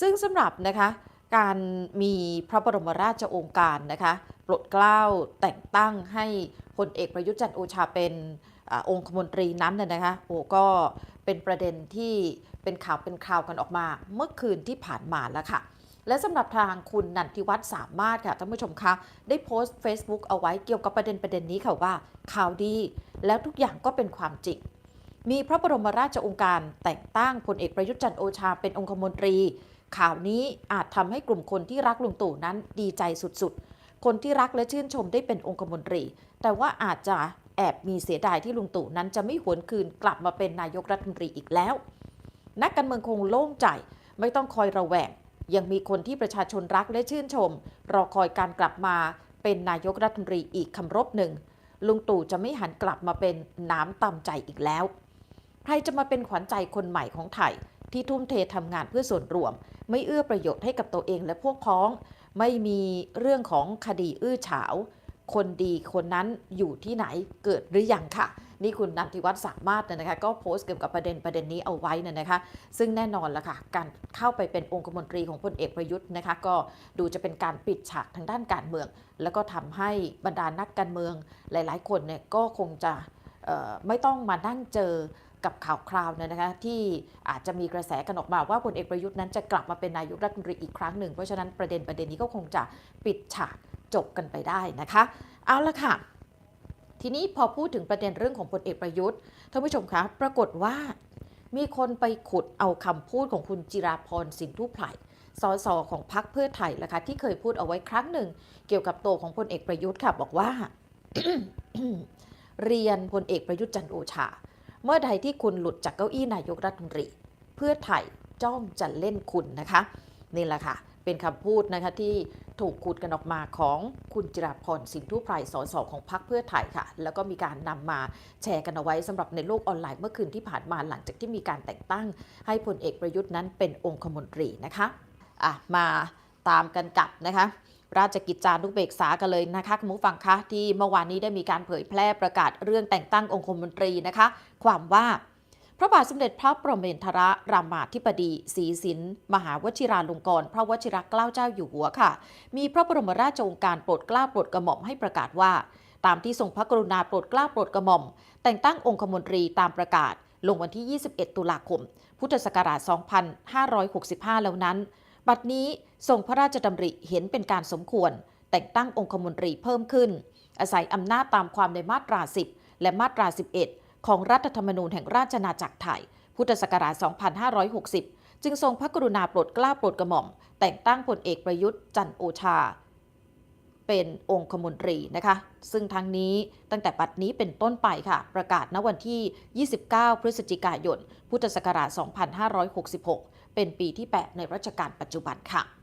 ซึ่งสำหรับนะคะการมีพระบรมราชโองการนะคะปรดเกล้าแต่งตั้งให้พลเอกประยุทธ์จันทร์โอชาเป็นอองคมนตรีนั้นน่ยนะคะโอ้ก็เป็นประเด็นที่เป็นข่าวเป็นคราวกันออกมา เมื่อคืนที่ผ่านมาแล้วค่ะ และสำหรับทางคุณนันทิวัฒน์สามารถค่ะท่านผู้ชมคะ ได้โพสต์ Facebook เอาไว้เกี่ยวกับประเด็นประเด็นนี้ค่ะว่าข่าวดี แล้วทุกอย่างก็เป็นความจริง มีพระบรมราชโองการแต่งตั้งพลเอกประยุทธ์จันทร์โอชาเป็นองคมนตรี ข่าวนี้อาจทำให้กลุ่มคนที่รักลุงตู่นั้นดีใจสุดๆ คนที่รักและชื่นชมได้เป็นองคมนตรี แต่ว่าอาจจะแอบมีเสียดายที่ลุงตู่นั้นจะไม่หวนคืนกลับมาเป็นนายกรัฐมนตรีอีกแล้ว นักการเมืองคงโล่งใจไม่ต้องคอยระแวง ยังมีคนที่ประชาชนรักและชื่นชม รอคอยการกลับมาเป็นนายกรัฐมนตรีอีกคำรบหนึ่ง ลุงตู่จะไม่หันกลับมาเป็นน้ำตำใจอีกแล้ว ใครจะมาเป็นขวัญใจคนใหม่ของไทย ที่ทุ่มเททำงานเพื่อส่วนรวม ไม่เอื้อประโยชน์ให้กับตัวเองและพวกพ้อง ไม่มีเรื่องของคดีอื้อฉาว คนดีคนนั้นอยู่ที่ไหนเกิดหรือยังค่ะ นี่คุณนันทิวัฒน์สามารถเนี่ยนะคะ ก็โพสต์เกี่ยวกับประเด็นประเด็นนี้เอาไว้นะคะ ซึ่งแน่นอนละค่ะ การเข้าไปเป็นองคมนตรีของพลเอกประยุทธ์นะคะ ก็ดูจะเป็นการปิดฉากทางด้านการเมือง แล้วก็ทำให้บรรดานักการเมืองหลาย ๆ คนเนี่ยก็คงจะไม่ต้องมานั่งเจอ กับข่าวคราวเนี่ยนะคะที่อาจจะมีกระแสกันออกมาว่าพลเอกประยุทธ์นั้นจะกลับมาเป็นนายกรัฐมนตรีอีกครั้งหนึ่ง เพราะฉะนั้นประเด็นประเด็นนี้ก็คงจะปิดฉากจบกันไปได้นะคะ เอาละค่ะ ทีนี้พอพูดถึงประเด็นเรื่องของพลเอกประยุทธ์ท่านผู้ชมคะปรากฏว่ามีคนไปขุดเอาคำพูดของคุณจิราพรสินทุพไพรสสของพรรคเพื่อไทยละคะที่เคยพูดเอาไว้ครั้งหนึ่ง เกี่ยวกับตัวของพลเอกประยุทธ์ค่ะบอกว่า เรียนพลเอกประยุทธ์จันโอชา เมื่อใดที่คุณหลุดจากเก้าอี้นายกรัฐมนตรี เพื่อไทยจ้องจะเล่นคุณนะคะ นี่แหละค่ะ เป็นคำพูดนะคะที่ถูกขุดกันออกมาของคุณจิราพรสินทุไพรสสของพรรคเพื่อไทยค่ะ แล้วก็มีการนำมาแชร์กันเอาไว้สำหรับในโลกออนไลน์เมื่อคืนที่ผ่านมาหลังจากที่มีการแต่งตั้ง ให้พลเอกประยุทธ์นั้นเป็นองคมนตรีนะคะอะมาตามกันกับนะคะ ราชกิจจานุเบกษากันเลยนะคะคุณผู้ฟังคะที่เมื่อวานนี้ได้มีการเผยแพร่ประกาศเรื่องแต่งตั้งองคมนตรีนะคะ ความว่าพระบาทสมเด็จพระประเมนทรรามาธิบดีศรีสินมหาวชิราลงกรณ์พระวชิรเกล้าเจ้าอยู่หัวค่ะ มีพระบรมราชโองการโปรดเกล้าโปรดกระหม่อมให้ประกาศว่า ตามที่ทรงพระกรุณาโปรดเกล้าโปรดกระหม่อม แต่งตั้งองคมนตรีตามประกาศ ลงวันที่ 21 ตุลาคม พุทธศักราช 2565 แล้วนั้น บัดนี้ทรงพระราชดำริเห็นเป็นการสมควร แต่งตั้งองคมนตรีเพิ่มขึ้น อาศัยอำนาจตามความในมาตรา 10 และมาตรา 11 ของรัฐธรรมนูญแห่งราชอาจักรไทย พุทธศักราช 2560 จึงทรงพระกรุณาโปรดเกล้าโปรดกระหม่อม แต่งตั้งพลเอกประยุทธ์จันโอชา เป็นองคมนตรีนะคะ ซึ่งทั้งนี้ตั้งแต่ปัดนี้เป็นต้นไปค่ะ ประกาศณวันที่ 29 พฤศจิกายน พุทธศักราช 2566 เป็นปีที่ 8 ในรัชกาลปัจจุบันค่ะ